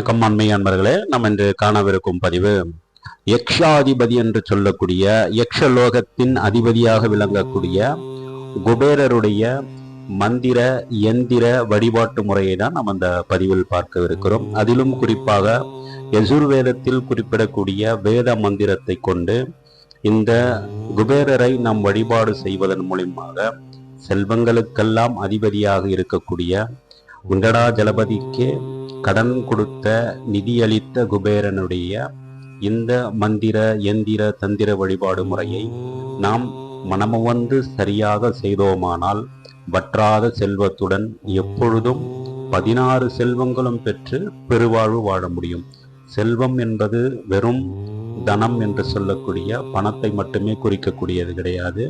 வணக்கம் அண்மை அன்பர்களே. நம்ம இன்று காணவிருக்கும் பதிவு யக்ஷாதிபதி என்று சொல்லக்கூடிய யக்ஷலோகத்தின் அதிபதியாக விளங்கக்கூடிய குபேரருடைய மந்திர எந்திர வழிபாட்டு முறையை தான் நம்ம இந்த பதிவில் பார்க்கவிருக்கிறோம். அதிலும் குறிப்பாக யசுர்வேதத்தில் குறிப்பிடக்கூடிய வேத மந்திரத்தை கொண்டு இந்த குபேரரை நாம் வழிபாடு செய்வதன் மூலியமாக செல்வங்களுக்கெல்லாம் அதிபதியாக இருக்கக்கூடிய உண்டடா ஜலபதிக்கே கடன் கொடுத்த நிதியளித்த குபேரனுடைய இந்த மந்திர எந்திர தந்திர வழிபாடு முறையை நாம் மனமுவந்து சரியாக செய்தோமானால் வற்றாத செல்வத்துடன் எப்பொழுதும் பதினாறு செல்வங்களும் பெற்று பெருவாழ்வு வாழ முடியும். செல்வம் என்பது வெறும் தனம் என்று சொல்லக்கூடிய பணத்தை மட்டுமே குறிக்கக்கூடியது கிடையாது.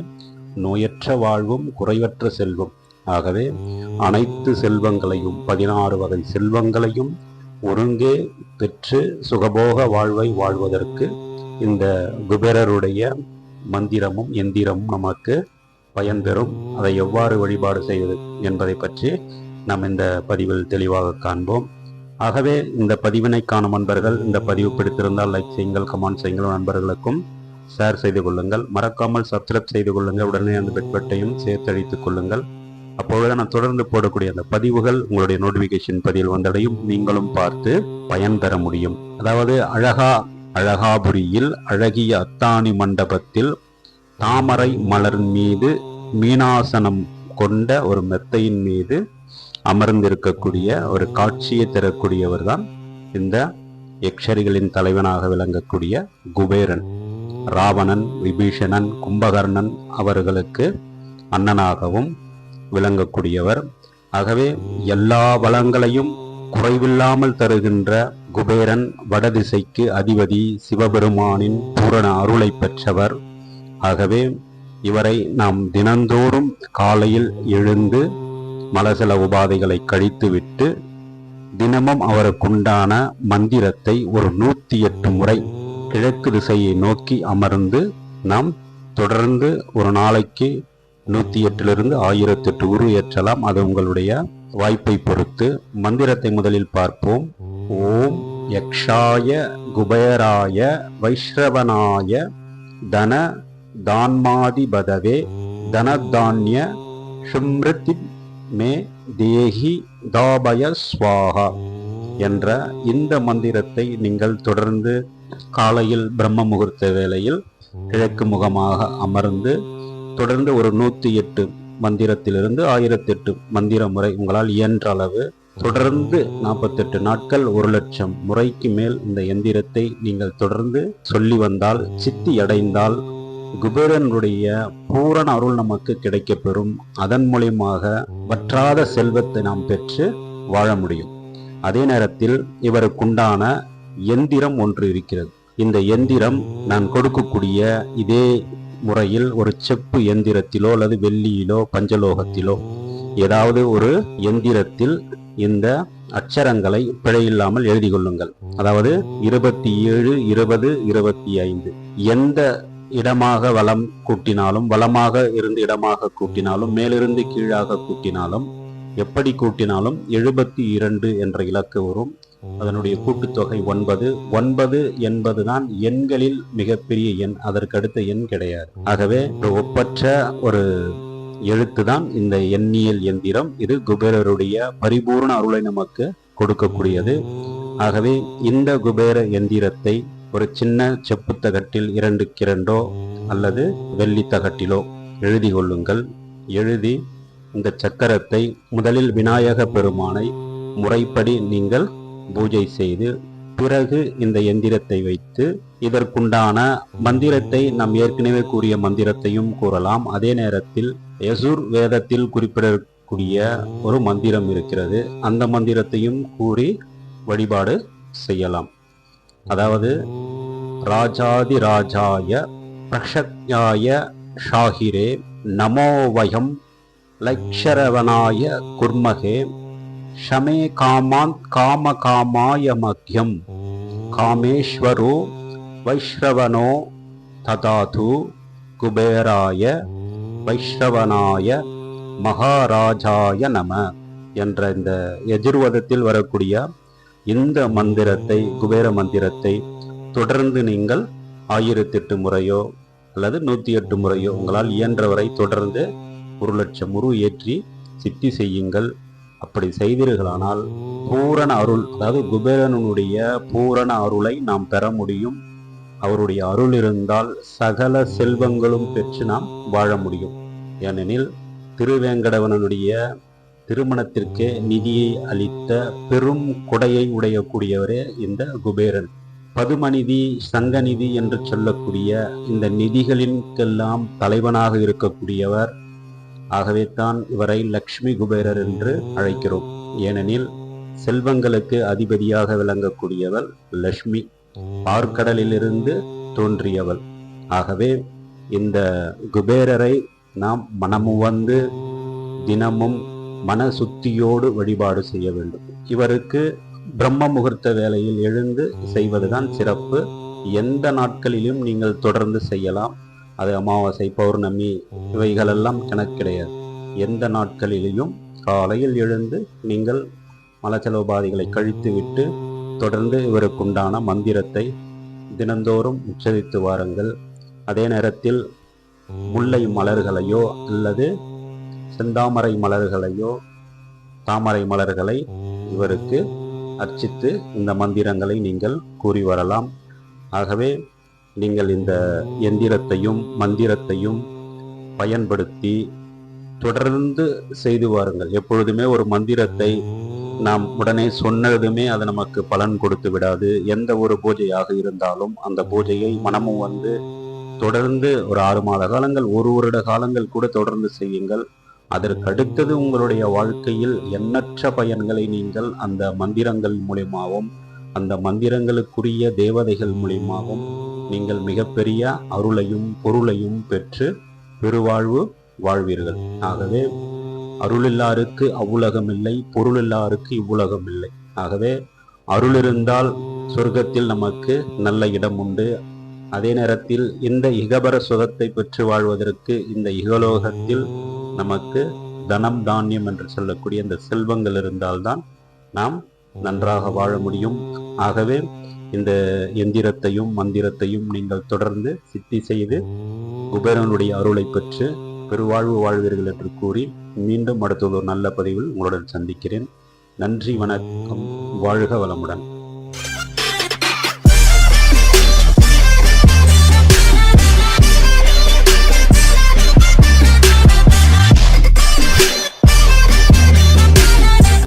நோயற்ற வாழ்வும் குறைவற்ற செல்வம். ஆகவே அனைத்து செல்வங்களையும் பதினாறு வகை செல்வங்களையும் ஒருங்கே பெற்று சுகபோக வாழ்வை வாழ்வதற்கு இந்த குபேரருடைய மந்திரமும் எந்திரமும் நமக்கு பயன்பெறும். அதை எவ்வாறு வழிபாடு செய்வது என்பதை பற்றி நாம் இந்த பதிவில் தெளிவாக காண்போம். ஆகவே இந்த பதிவினை காணும் நண்பர்கள் இந்த பதிவு பிடித்திருந்தால் லைக் செய்யுங்கள் கமெண்ட் செய்யுங்கள். நண்பர்களுக்கும் ஷேர் செய்து கொள்ளுங்கள். மறக்காமல் சப்ஸ்கிரைப் செய்து கொள்ளுங்கள். உடனே அந்த பெட்பட்டையும் சேர்த்தழித்துக் கொள்ளுங்கள். அப்பொழுது நான் தொடர்ந்து போடக்கூடிய அந்த பதிவுகள் உங்களுடைய நோட்டிபிகேஷன் பதிவில் வந்தடையும். நீங்களும் பார்த்து பயன் பெற முடியும். அதாவது அழகா அழகாபுரியில் அழகிய அத்தானி மண்டபத்தில் தாமரை மலர் மீது மீனாசனம் கொண்ட ஒரு மெத்தையின் மீது அமர்ந்திருக்கக்கூடிய ஒரு காட்சியை தரக்கூடியவர் தான் இந்த யக்ஷரிகளின் தலைவனாக விளங்கக்கூடிய குபேரன். ராவணன் விபீஷணன் கும்பகர்ணன் அவர்களுக்கு அண்ணனாகவும் விளங்கக்கூடியவர். ஆகவே எல்லா வளங்களையும் குறைவில்லாமல் தருகின்ற குபேரன் வடதிசைக்கு அதிபதி சிவபெருமானின் பூரண அருளை பெற்றவர். ஆகவே இவரை நாம் தினந்தோறும் காலையில் எழுந்து மலசல உபாதைகளை கழித்துவிட்டு தினமும் அவருக்குண்டான மந்திரத்தை ஒரு நூற்றி எட்டு முறை கிழக்கு திசையை நோக்கி அமர்ந்து நாம் தொடர்ந்து ஒரு நாளைக்கு நூற்றி எட்டிலிருந்து ஆயிரத்தி எட்டு உரு ஏற்றலாம். அது உங்களுடைய வாய்ப்பை பொறுத்து. மந்திரத்தை முதலில் பார்ப்போம். ஓம் யக்ஷாய குபேராய வைஷ்ரவனாய தன தான்மாதிபதவே தனதான்ய சும்ருதி மே தேஹி தாபய ஸ்வாஹா என்ற இந்த மந்திரத்தை நீங்கள் தொடர்ந்து காலையில் பிரம்ம முகூர்த்த வேளையில் கிழக்கு முகமாக அமர்ந்து தொடர்ந்து ஒரு நூத்தி எட்டு மந்திரத்திலிருந்து ஆயிரத்தி எட்டு மந்திர முறை உங்களால் இயன்ற அளவு தொடர்ந்து நாற்பத்தெட்டு நாட்கள் ஒரு லட்சம் முறைக்கு மேல் இந்த எந்திரத்தை நீங்கள் தொடர்ந்து சொல்லி வந்தால் சித்தி அடைந்தால் குபேரனுடைய பூரண அருள் நமக்கு கிடைக்கப்பெறும். அதன் மூலியமாக வற்றாத செல்வத்தை நாம் பெற்று வாழ முடியும். அதே நேரத்தில் இவருக்குண்டான எந்திரம் ஒன்று இருக்கிறது. இந்த எந்திரம் நான் கொடுக்கக்கூடிய இதே முறையில் ஒரு செப்பு எந்திரத்திலோ அல்லது வெள்ளியிலோ பஞ்சலோகத்திலோ ஏதாவது ஒரு எந்திரத்தில் இந்த அச்சரங்களை பிழையில்லாமல் எழுதி கொள்ளுங்கள். அதாவது இருபத்தி ஏழு இருபது இருபத்தி ஐந்து. எந்த இடமாக வளம் கூட்டினாலும் வளமாக இருந்து இடமாக கூட்டினாலும் மேலிருந்து கீழாக கூட்டினாலும் எப்படி கூட்டினாலும் எழுபத்தி இரண்டு என்ற இலக்கு வரும். அதனுடைய கூட்டுத்தொகை ஒன்பது. ஒன்பது என்பது தான் எண்களில் மிகப்பெரிய எண். அதற்கடுத்த எண் கிடையாது. ஆகவே ஒரு ஒப்பற்ற ஒரு எழுத்து தான் இந்த எண்ணியல் எந்திரம். இது குபேரருடைய பரிபூர்ண அருளை நமக்கு கொடுக்கக்கூடியது. ஆகவே இந்த குபேர எந்திரத்தை ஒரு சின்ன செப்பு தகட்டில் இரண்டுக்கு அல்லது வெள்ளி தகட்டிலோ எழுதி கொள்ளுங்கள். எழுதி இந்த சக்கரத்தை முதலில் விநாயக பெருமானை முறைப்படி நீங்கள் பூஜை செய்து பிறகு இந்த எந்திரத்தை வைத்து இதற்குண்டான மந்திரத்தை நாம் ஏற்கனவே கூறிய மந்திரத்தையும் கூறலாம். அதே நேரத்தில் யசுர் வேதத்தில் குறிப்பிடக்கூடிய ஒரு மந்திரம் இருக்கிறது. அந்த மந்திரத்தையும் கூறி வழிபாடு செய்யலாம். அதாவது ராஜாதி ராஜாய பிரஷக்யாய ஷாகிரே நமோவயம் லக்ஷரவனாய குர்மகே ஷமே காமாந்த் காம காமாய மக்யம் காமேஸ்வரோ வைஷ்ரவனோ ததாது குபேராய வைஷ்ரவனாய மகாராஜாய நம என்ற இந்த எதிர்வதத்தில் வரக்கூடிய இந்த மந்திரத்தை குபேர மந்திரத்தை தொடர்ந்து நீங்கள் ஆயிரத்தி எட்டு முறையோ அல்லது நூற்றி எட்டு முறையோ உங்களால் இயன்றவரை தொடர்ந்து ஒரு லட்சம் உரு ஏற்றி சித்தி செய்யுங்கள். அப்படி செய்தீர்களானால் பூரண அருள் அதாவது குபேரனுடைய பூரண அருளை நாம் பெற முடியும். அவருடைய அருள் இருந்தால் சகல செல்வங்களும் பெற்று நாம் வாழ முடியும். ஏனெனில் திருவேங்கடவனனுடைய திருமணத்திற்கு நிதியை அளித்த பெரும் கொடையை உடையக்கூடியவரே இந்த குபேரன். பதுமநிதி சங்கநிதி என்று சொல்லக்கூடிய இந்த நிதிகளின்கெல்லாம் தலைவனாக இருக்கக்கூடியவர் ஆகவே தான் இவரை லக்ஷ்மி குபேரர் என்று அழைக்கிறோம். ஏனெனில் செல்வங்களுக்கு அதிபதியாக விளங்கக்கூடியவள் லக்ஷ்மி பார்க்கடலிலிருந்து தோன்றியவள். ஆகவே இந்த குபேரரை நாம் மனமுவந்து தினமும் மன சுத்தியோடு வழிபாடு செய்ய வேண்டும். இவருக்கு பிரம்ம முகூர்த்த வேலையில் எழுந்து செய்வதுதான் சிறப்பு. எந்த நாட்களிலும் நீங்கள் தொடர்ந்து செய்யலாம். அது அமாவாசை பௌர்ணமி இவைகளெல்லாம் கணக்கு கிடையாது. எந்த நாட்களிலேயும் காலையில் எழுந்து நீங்கள் மலச்சலோபாதிகளை கழித்து விட்டு தொடர்ந்து இவருக்குண்டான மந்திரத்தை தினந்தோறும் உச்சரித்து வாருங்கள். அதே நேரத்தில் முல்லை மலர்களையோ அல்லது செந்தாமரை மலர்களையோ தாமரை மலர்களை இவருக்கு அர்ச்சித்து இந்த மந்திரங்களை நீங்கள் கூறி வரலாம். ஆகவே நீங்கள் இந்த எந்திரத்தையும் மந்திரத்தையும் பயன்படுத்தி தொடர்ந்து செய்து வாருங்கள். எப்பொழுதுமே ஒரு மந்திரத்தை நாம் உடனே சொன்னதுமே அது நமக்கு பலன் கொடுத்து விடாது. எந்த ஒரு பூஜையாக இருந்தாலும் அந்த பூஜையை மனமும் வந்து தொடர்ந்து ஒரு ஆறு மாத காலங்கள் ஒரு வருட காலங்கள் கூட தொடர்ந்து செய்யுங்கள். அதற்கு அடுத்தது உங்களுடைய வாழ்க்கையில் எண்ணற்ற பயன்களை நீங்கள் அந்த மந்திரங்கள் மூலியமாகவும் அந்த மந்திரங்களுக்குரிய தேவதைகள் மூலியமாகவும் நீங்கள் மிகப்பெரிய அருளையும் பொருளையும் பெற்று பெருவாழ்வு வாழ்வீர்கள். ஆகவே அருளில்லாருக்கு அவ்வுலகம் இல்லை பொருளில்லாருக்கு இவ்வுலகம் இல்லை ஆகவே அருள் இருந்தால் சொர்க்கத்தில் நமக்கு நல்ல இடம் உண்டு. அதே நேரத்தில் இந்த இகபர சுகத்தை பெற்று வாழ்வதற்கு இந்த இகலோகத்தில் நமக்கு தனம் தானியம் என்று சொல்லக்கூடிய இந்த செல்வங்கள் இருந்தால்தான் நாம் நன்றாக வாழ முடியும். ஆகவே இந்த எந்திரத்தையும் மந்திரத்தையும் நீங்கள் தொடர்ந்து சித்தி செய்து குபேரனுடைய அருளை பெற்று பெருவாழ்வு வாழ்வீர்கள் என்று கூறி மீண்டும் அடுத்தது ஒரு நல்ல பதிவில் உங்களுடன் சந்திக்கிறேன். நன்றி வணக்கம். வாழ்க வளமுடன்.